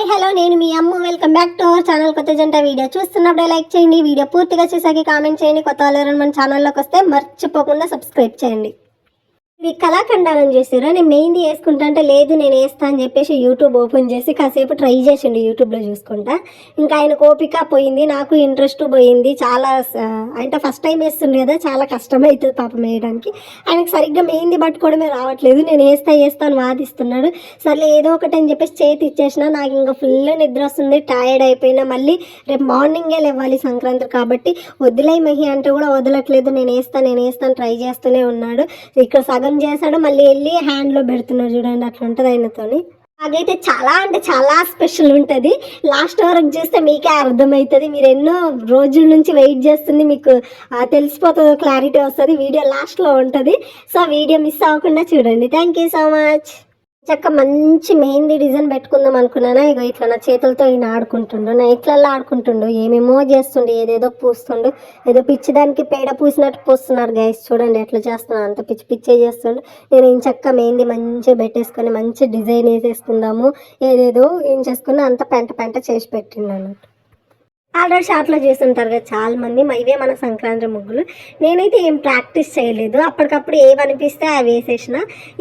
Hi hello నేను మీ అమ్మ. Welcome back to our channel కొత్త జంట వీడియో. చూస్తున్నప్పుడే లైక్ చేయండి. వీడియో పూర్తిగా చూసాక కామెంట్ చేయండి. కొత్త వాళ్ళు మన ఛానల్లోకి వస్తే మర్చిపోకుండా సబ్స్క్రైబ్ చేయండి. ఇది కళాఖండాలం చేసారు నేను మెహందీ వేసుకుంటా అంటే లేదు నేను వేస్తా అని చెప్పేసి యూట్యూబ్ ఓపెన్ చేసి కాసేపు ట్రై చేసిండు యూట్యూబ్లో చూసుకుంటా. ఇంకా ఆయన ఓపిక పోయింది నాకు ఇంట్రెస్ట్ పోయింది చాలా అంటే ఫస్ట్ టైం వేస్తుండే కదా చాలా కష్టం అవుతుంది పాపం వేయడానికి. ఆయనకు సరిగ్గా మెయింది పట్టుకోవడమే రావట్లేదు నేను వేస్తా వేస్తా అని వాదిస్తున్నాడు. సర్లే ఏదో ఒకటి అని చెప్పేసి చేతి ఇచ్చేసిన నాకు ఇంకా ఫుల్ నిద్ర వస్తుంది టైర్డ్ అయిపోయినా మళ్ళీ రేపు మార్నింగే లేవాలి సంక్రాంతి కాబట్టి వదిలే మహి అంటే కూడా వదలట్లేదు నేను వేస్తాను నేను వేస్తాను ట్రై చేస్తూనే ఉన్నాడు. ఇక్కడ సగం చేశాడు మళ్ళీ వెళ్ళి హ్యాండ్లో పెడుతున్నాడు చూడండి అట్లా ఉంటుంది ఆయనతోని. అదైతే చాలా అంటే చాలా స్పెషల్ ఉంటుంది. లాస్ట్ వరకు చూస్తే మీకే అర్థమవుతుంది. మీరు ఎన్నో రోజుల నుంచి వెయిట్ చేస్తుంది మీకు తెలిసిపోతుంది క్లారిటీ వస్తుంది. వీడియో లాస్ట్లో ఉంటుంది. సో వీడియో మిస్ అవ్వకుండా చూడండి. థ్యాంక్ యూ సో మచ్ చక్క మంచి మెహందీ డిజైన్ పెట్టుకుందాం అనుకున్నానా? ఇగో ఇట్లా నా చేతులతో ఈయన ఆడుకుంటుండు నా ఇట్లల్లో ఆడుకుంటుండు ఏమేమో చేస్తుండు ఏదేదో పూస్తుండు ఏదో పిచ్చి దానికి పేడ పూసినట్టు పూస్తున్నారు గైస్ చూడండి ఎట్లా చేస్తున్నాను అంత పిచ్చి పిచ్చే చేస్తుండు. నేను ఏం చక్క మెహందీ మంచిగా పెట్టేసుకొని మంచి డిజైన్ వేసేసుకుందాము. ఏదేదో ఏం చేసుకుని అంత పెంట పెంట చేసి పెట్టిండు అన్నట్టు. ఆల్రెడీ షాప్లో చేస్తుంటారు కదా చాలామంది ఇవే మన సంక్రాంతి ముగ్గులు. నేనైతే ఏం ప్రాక్టీస్ చేయలేదు. అప్పటికప్పుడు ఏమనిపిస్తే అవి వేసేసిన.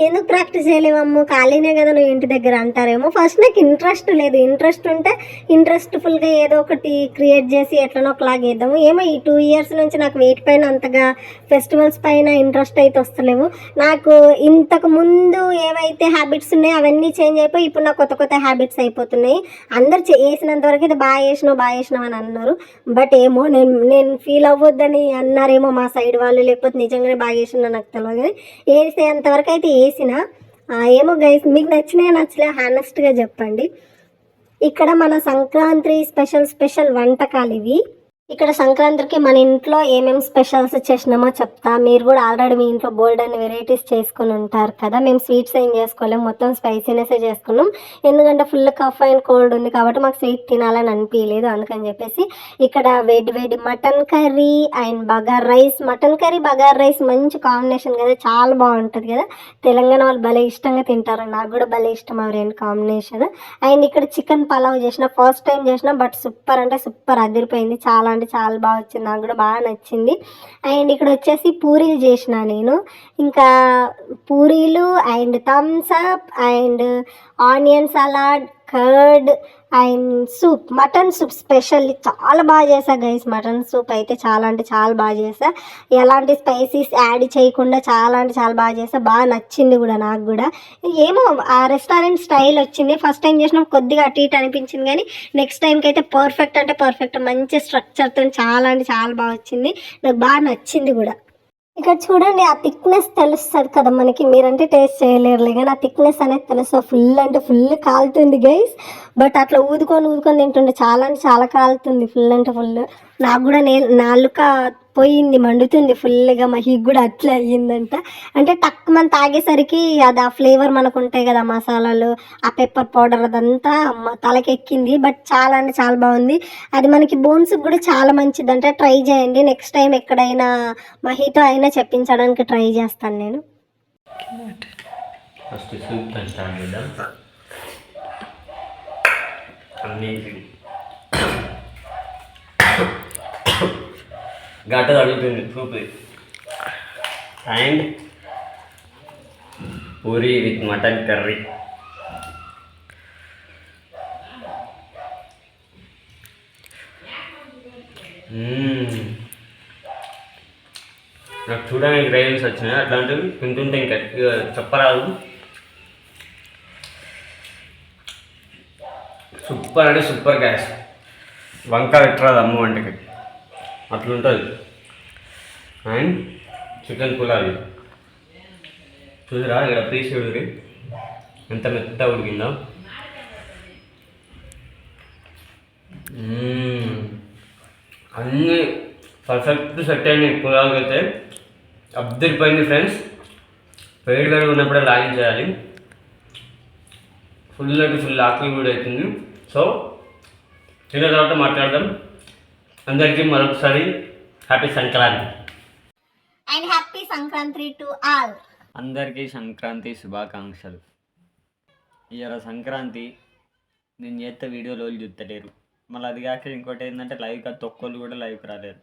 ఎందుకు ప్రాక్టీస్ చేయలేవమ్ము ఖాళీనే కదా నువ్వు ఇంటి దగ్గర అంటారేమో. ఫస్ట్ నాకు ఇంట్రెస్ట్ లేదు. ఇంట్రెస్ట్ ఉంటే ఇంట్రెస్ట్ఫుల్గా ఏదో ఒకటి క్రియేట్ చేసి ఎట్లనో ఒకలాగా వేద్దాము ఏమో ఈ టూ ఇయర్స్ నుంచి నాకు వెయిట్ పైన అంతగా ఫెస్టివల్స్ పైన ఇంట్రెస్ట్ అయితే వస్తలేవు. నాకు ఇంతకు ముందు ఏవైతే హ్యాబిట్స్ ఉన్నాయో అవన్నీ చేంజ్ అయిపోయి ఇప్పుడు నాకు కొత్త కొత్త హ్యాబిట్స్ అయిపోతున్నాయి. అందరు చేసినంత వరకు అయితే బాగా చేసినావు బాగా చేసినావు అని అన్నారు. బట్ ఏమో నేను నేను ఫీల్ అవ్వద్దని అన్నారేమో మా సైడ్ వాళ్ళు లేకపోతే నిజంగానే బాగా వేసినా నాకు తెలియదు కానీ అంతవరకు అయితే వేసిన ఏమో గైస్ మీకు నచ్చినాయో నచ్చలే హానెస్ట్గా చెప్పండి. ఇక్కడ మన సంక్రాంతి స్పెషల్ స్పెషల్ వంటకాలు ఇవి. ఇక్కడ సంక్రాంతికి మన ఇంట్లో ఏమేమి స్పెషల్స్ చేసినామో చెప్తా. మీరు కూడా ఆల్రెడీ మీ ఇంట్లో బోల్డ్ అని వెరైటీస్ చేసుకుని ఉంటారు కదా. మేము స్వీట్స్ ఏం చేసుకోలేము మొత్తం స్పైసీనెస్ చేసుకున్నాం. ఎందుకంటే ఫుల్ కఫ్ అండ్ కోల్డ్ ఉంది కాబట్టి మాకు స్వీట్ తినాలని అనిపించలేదు అందుకని చెప్పేసి ఇక్కడ వేడి వేడి mutton curry and bagara rice. Mutton curry bagara rice మంచి కాంబినేషన్ కదా. చాలా బాగుంటుంది కదా. తెలంగాణ వాళ్ళు భలే ఇష్టంగా తింటారు. నాకు కూడా భలే ఇష్టం అవి రెండు కాంబినేషన్. అండ్ ఇక్కడ చికెన్ పలావ్ చేసిన ఫస్ట్ టైం చేసిన బట్ సూపర్ అంటే సూపర్ అదిరిపోయింది. చాలా అంటే చాలా బాగా వచ్చింది. నాకు కూడా బాగా నచ్చింది. అండ్ ఇక్కడ వచ్చేసి పూరీలు చేసిన నేను. ఇంకా పూరీలు and Thums Up and onion salad curd and soup mutton soup special చాలా బాగా చేసా గైస్. మటన్ సూప్ అయితే చాలా అంటే చాలా బాగా చేసా ఎలాంటి స్పైసీస్ యాడ్ చేయకుండా చాలా అంటే చాలా బాగా చేసా బాగా నచ్చింది కూడా నాకు కూడా. ఏమో ఆ రెస్టారెంట్ స్టైల్ వచ్చింది. ఫస్ట్ టైం చేసినా కొద్దిగా అటు ఇటు అనిపించింది కానీ నెక్స్ట్ టైంకి అయితే పర్ఫెక్ట్ అంటే పర్ఫెక్ట్ మంచి స్ట్రక్చర్తో చాలా అంటే చాలా బాగా వచ్చింది. నాకు బాగా నచ్చింది కూడా. ఇక్కడ చూడండి ఆ థిక్నెస్ తెలుస్తుంది కదా మనకి. మీరంటే టేస్ట్ చేయలేరులే కానీ ఆ థిక్నెస్ అనేది తెలుస్తుంది ఫుల్ అంటే ఫుల్ కాలుతుంది గైస్ బట్ అట్లా ఊదుకొని ఊదుకొని తింటుండే చాలా అంటే చాలా కాలుతుంది. ఫుల్ అంటే ఫుల్ నాకు కూడా నే నాలుక పోయింది మండుతుంది ఫుల్గా మహి కూడా అట్లా అయ్యిందంట. అంటే టక్ మనం తాగేసరికి అది ఆ ఫ్లేవర్ మనకు ఉంటాయి కదా మసాలాలు ఆ పెప్పర్ పౌడర్ అదంతా తలకెక్కింది. బట్ చాలా అంటే చాలా బాగుంది. అది మనకి బోన్స్కి కూడా చాలా మంచిది అంటే ట్రై చేయండి. నెక్స్ట్ టైం ఎక్కడైనా మహితో అయినా చెప్పించడానికి ట్రై చేస్తాను నేను. ఫస్ట్ అన్నీ గట్ట తగ్గుతుంది soup and puri with mutton curry. నాకు చూడడానికి రైల్స్ వచ్చినాయి అట్లాంటివి తింటుంటే ఇంకా చెప్పరాదు. సూపర్ అంటే సూపర్ గ్యాస్. వంక పెట్టరాదు అమ్మ వంటకి? అట్లుంటుంది. అండ్ చికెన్ పులావి. చూసిరా ఇక్కడ పీస్ ఉడికి ఎంత మెత్త ఉడికిందో. అన్నీ పర్ఫెక్ట్ సెట్ అయినాయి పులావ్ అయితే అద్దరిపోయింది ఫ్రెండ్స్. వేడి వేడి ఉన్నప్పుడే లాగిన్ చేయాలి. ఫుల్ అంటే ఫుల్ ఆకలి కూడా అవుతుంది. సో తిన్న తర్వాత మాట్లాడదాం. అందరికీ మరొకసారి happy Sankranti. And happy Sankranti to all అందరికీ సంక్రాంతి శుభాకాంక్షలు. ఇవాళ సంక్రాంతి నేను చేస్తే వీడియోలో వాళ్ళు చూస్తలేరు మళ్ళీ అది కాక ఇంకోటి ఏంటంటే లైవ్ కాదు తొక్కలు కూడా లైవ్కి రాలేరు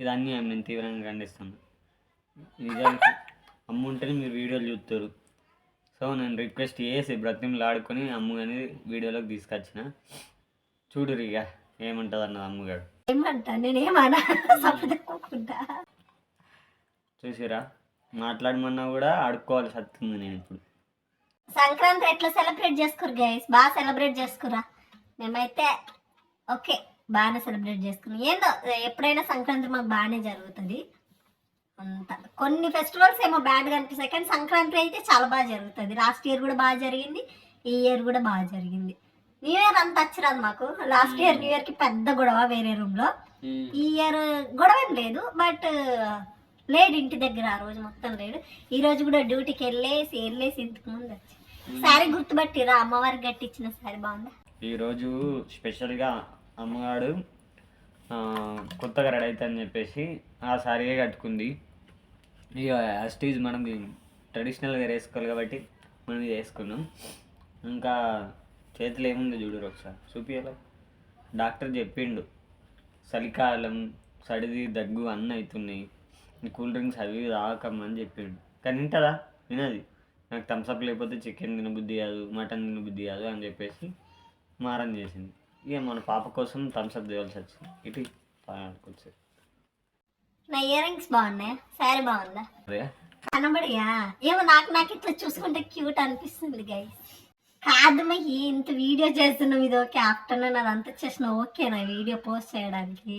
ఇది అన్నీ నేను తీవ్రంగా ఖండిస్తాను నిజానికి అమ్ము ఉంటేనే మీరు వీడియోలు చూస్తారు సో నేను రిక్వెస్ట్ చేసి బ్రతిమలు ఆడుకొని అమ్ము అనేది వీడియోలోకి తీసుకొచ్చిన. చూడురు ఇక ఏమంటుంది అన్నది అమ్మగాడు ఏమంటా? నేనేమన్నా సపదకుంటా చూసిరా? మాట్లాడమన్నా కూడా ఆడుకోవాల్సి వస్తుంది నేను ఇప్పుడు. సంక్రాంతి ఎట్లా సెలబ్రేట్ చేసుకోరు గైస్ బాగా సెలబ్రేట్ చేసుకురా మేమైతే ఓకే బాగానే సెలబ్రేట్ చేసుకున్నాం. ఏందో ఎప్పుడైనా సంక్రాంతి మాకు బాగానే జరుగుతుంది. అంత. కొన్ని ఫెస్టివల్స్ ఏమో బ్యాడ్గా అనిపిస్తాయి కానీ సంక్రాంతి అయితే చాలా బాగా జరుగుతుంది. లాస్ట్ ఇయర్ కూడా బాగా జరిగింది ఈ ఇయర్ కూడా బాగా జరిగింది. న్యూ ఇయర్ అంత వచ్చిరాదు మాకు. లాస్ట్ ఇయర్ న్యూ ఇయర్కి పెద్ద గొడవ వేరే రూమ్లో ఈ ఇయర్ గొడవ ఏం లేదు బట్ లేడు ఇంటి దగ్గర ఆ రోజు మొత్తం లేడు. ఈ రోజు కూడా డ్యూటీకి వెళ్ళేసి వెళ్ళేసి ఇంతకు ముందు వచ్చి. శారీ గుర్తుపట్టిరా? అమ్మవారికి కట్టించిన శారీ బాగుందా? ఈరోజు స్పెషల్గా అమ్మగాడు ఆ, కొత్తగా రెడీ అవుతుందని చెప్పేసి ఆ సారీయే కట్టుకుంది. ఇక అస్టీజ్ మనం ట్రెడిషనల్గా వేసుకోవాలి కాబట్టి మనం ఇది వేసుకున్నాం. ఇంకా చేతిలో ఏముందో చూడరు ఒకసారి చూపియాలి డాక్టర్ చెప్పిండు. చలికాలం సడిది దగ్గు అన్నీ అవుతున్నాయి కూల్ డ్రింక్స్ అవి ఇవి తాగకమ్మని చెప్పిండు. కానీ వింటదా? వినది. నాకు థమ్స్అప్ లేకపోతే చికెన్ తినబుద్ధి కాదు మటన్ తినబుద్ధి కాదు అని చెప్పేసి మారం చేసింది. ఇక మన పాప కోసం థమ్స్అప్ తేవాల్సి వచ్చింది. ఇటు వచ్చేది నా ఇయర్ రింగ్స్ బాగున్నాయా? శారీ బాగుందా? అదే. కనబడియా? ఏమో నాకు నాకు ఇట్లా చూసుకుంటే క్యూట్ అనిపిస్తుంది గైస్ కాదు మహి ఇంత వీడియో చేస్తున్నాం ఇది ఓకే ఆఫ్టర్నూన్ అదంతా చేసిన ఓకే నా వీడియో పోస్ట్ చేయడానికి.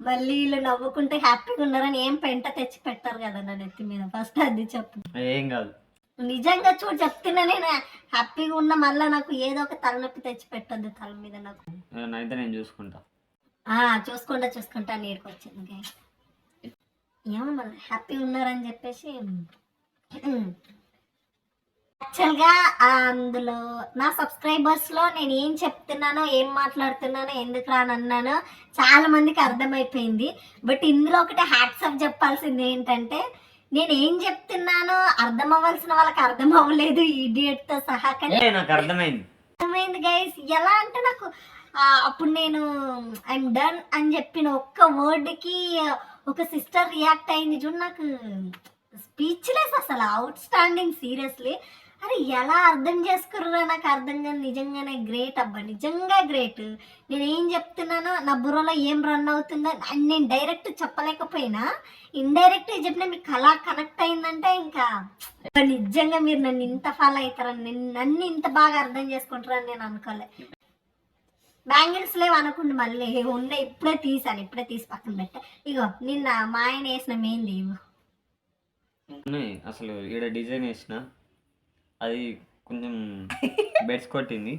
మళ్ళీ వీళ్ళు నవ్వుకుంటే హ్యాపీగా ఉన్నారని ఏం పెంట తెచ్చి పెట్టారు కదా నా నెత్తి మీద. ఫస్ట్ అది చెప్పు. ఏం కాదు. నిజంగా చూడు చెప్తున్నా నేను. హ్యాపీగా ఉన్న మళ్ళీ నాకు ఏదో ఒక తలనొప్పి తెచ్చి పెట్టొద్దు తల మీద నాకు. అయితే నేను చూసుకుంటా. ఆ చూసుకుంటా చూసుకుంటా నీడికి వచ్చింది. ఏమో మళ్ళీ హ్యాపీగా ఉన్నారని చెప్పేసి. యాక్చువల్గా అందులో నా సబ్స్క్రైబర్స్లో నేను ఏం చెప్తున్నానో ఏం మాట్లాడుతున్నానో ఎందుకు రానన్నానో చాలా మందికి అర్థమైపోయింది. బట్ ఇందులో ఒకటి హ్యాట్సప్ చెప్పాల్సింది ఏంటంటే నేను ఏం చెప్తున్నానో అర్థం అవ్వాల్సిన వాళ్ళకి అర్థం అవ్వలేదు తో సహా. కానీ నాకు అర్థమైంది. అర్థమైంది గైస్ ఎలా అంటే నాకు అప్పుడు నేను ఐఎమ్ డన్ అని చెప్పిన ఒక్క వర్డ్కి ఒక సిస్టర్ రియాక్ట్ అయింది. చూడు నాకు స్పీచ్లెస్ అసలు అవుట్ స్టాండింగ్ సీరియస్లీ అరే ఎలా అర్థం చేసుకుర్రా నాకు అర్థం కాదు నిజంగానే గ్రేట్ అబ్బా నిజంగా గ్రేట్ నేను ఏం చెప్తున్నానో నా బుర్రలో ఏం రన్ అవుతుందో అని నేను డైరెక్ట్ చెప్పలేకపోయినా. ఇండైరెక్ట్ చెప్పినా మీకు అలా కనెక్ట్ అయిందంటే ఇంకా నిజంగా మీరు నన్ను ఇంత ఫాలో అవుతారని నేను నన్ను ఇంత బాగా అర్థం చేసుకుంటారని నేను అనుకోలే. బ్యాంగిల్స్ లేవు అనుకుంటు మళ్ళీ ఉన్న ఇప్పుడే తీసాను ఇప్పుడే తీసి పక్కన పెట్టా. ఇగో నిన్న మా ఆయన వేసిన మెయిన్ లేవు అసలు ఈడ డిజైన్ వేసిన? అది కొంచెం బెడ్స్ కొట్టింది.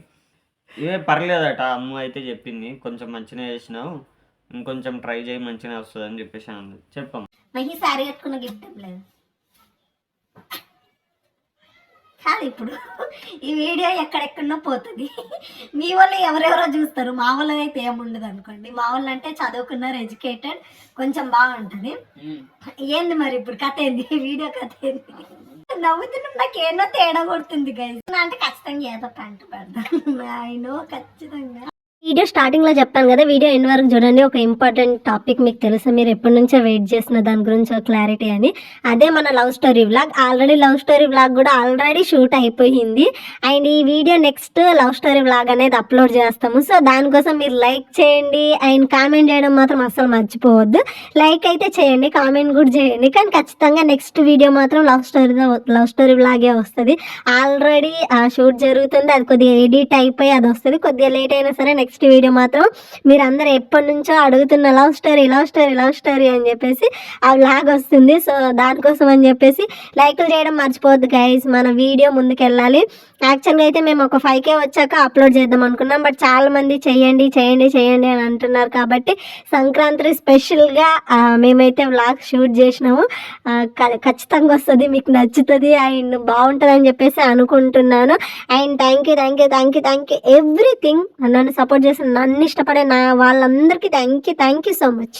ఇవే పర్లేదట అమ్మ అయితే చెప్పింది కొంచెం మంచిగా చేసినావు ఇంకొంచెం ట్రై చేయి మంచిగా వస్తుంది అని చెప్పేసి అన్నది. చెప్పమ్మ. నాకు ఈ శారీ కట్టుకున్న గిఫ్ట్ లేదు. కాదు ఇప్పుడు ఈ వీడియో ఎక్కడెక్కడో పోతుంది. మీ వాళ్ళు ఎవరెవరో చూస్తారు మా వాళ్ళు అయితే ఏముండదు అనుకోండి. మా వాళ్ళు అంటే చదువుకున్నారు ఎడ్యుకేటెడ్ కొంచెం బాగుంటుంది. ఏంది మరి ఇప్పుడు కథ ఏంది? వీడియో కథ ఏంది? నవ్వుతున్నాం నాకు ఏమో తేడా కొడుతుంది గైస్ అంటే ఖచ్చితంగా ఏదో పంట పెడతాను అయినో ఖచ్చితంగా. వీడియో స్టార్టింగ్లో చెప్పాను కదా వీడియో ఎండ్ వరకు చూడండి. ఒక ఇంపార్టెంట్ టాపిక్ మీకు తెలుసు. మీరు ఎప్పటి నుంచో వెయిట్ చేసిన దాని గురించి ఒక క్లారిటీ అని. అదే మన love story vlog already love story vlog కూడా ఆల్రెడీ షూట్ అయిపోయింది. అండ్ ఈ video next love story vlog అనేది అప్లోడ్ చేస్తాము. సో దానికోసం మీరు లైక్ చేయండి. అండ్ కామెంట్ చేయడం మాత్రం అస్సలు మర్చిపోవద్దు. లైక్ అయితే చేయండి కామెంట్ కూడా చేయండి. కానీ ఖచ్చితంగా నెక్స్ట్ వీడియో మాత్రం లవ్ స్టోరీ లవ్ స్టోరీ వ్లాగే వస్తుంది. ఆల్రెడీ షూట్ జరుగుతుంది. అది కొద్దిగా ఎడిట్ అయిపోయి అది వస్తుంది. కొద్దిగా లేట్ అయినా సరే నెక్స్ట్ వీడియో మాత్రం మీరు అందరూ ఎప్పటి నుంచో అడుగుతున్న love story love story love story అని చెప్పేసి ఆ లాగ్ వస్తుంది. సో దానికోసం అని చెప్పేసి లైక్లు చేయడం మర్చిపోవద్దు గైస్ మన వీడియో ముందుకెళ్ళాలి. యాక్చువల్గా అయితే మేము ఒక ఫైవ్ కే వచ్చాక అప్లోడ్ చేద్దాం అనుకున్నాం. బట్ చాలా మంది చేయండి చేయండి చేయండి అని అంటున్నారు కాబట్టి సంక్రాంతి స్పెషల్గా మేమైతే వ్లాగ్ షూట్ చేసినాము. ఖచ్చితంగా వస్తుంది మీకు నచ్చుతుంది అండ్ బాగుంటుంది అని చెప్పేసి అనుకుంటున్నాను. And thank you thank you thank you thank you everything నన్ను సపోర్ట్ చేసిన నన్ను ఇష్టపడే నా వాళ్ళందరికీ thank you thank you so much